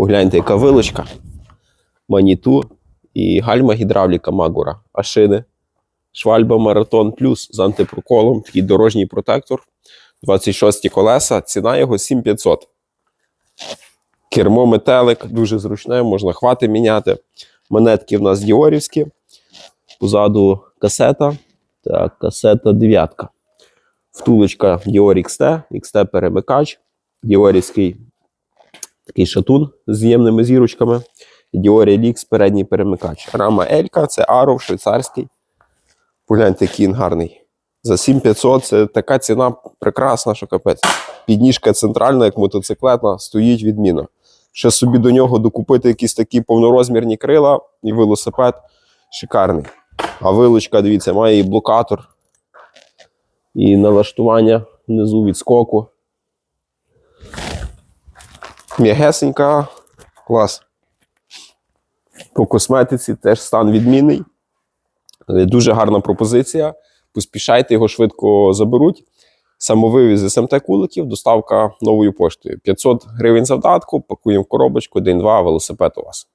Погляньте, яка вилочка. Маніту і гальма гідравліка Магура. А шини. Швальба Маратон Плюс з антипроколом. Такий дорожній протектор. 26 колеса. Ціна його 7500. Кермо метелик, дуже зручне, можна хвати міняти. Монетки в нас діорівські. Позаду касета. Так, касета дев'ятка. Втулочка Dior XT, XT перемикач, Діорівський такий шатун з з'ємними зірочками. Dior Elix передній перемикач. Рама Елька, це Аров, швейцарський. Погляньте, який він гарний. За 7500 це така ціна прекрасна, що капець. Підніжка центральна, як мотоциклетна, стоїть відмінно. Ще собі до нього докупити якісь такі повнорозмірні крила і велосипед шикарний. А вилочка, дивіться, має і блокатор, і налаштування внизу відскоку. М'ягесенька, клас. По косметиці теж стан відмінний. Дуже гарна пропозиція. Поспішайте, його швидко заберуть. Самовивіз СМТ куликів, доставка новою поштою. 500 гривень завдатку, пакуємо в коробочку, день-два, велосипед у вас.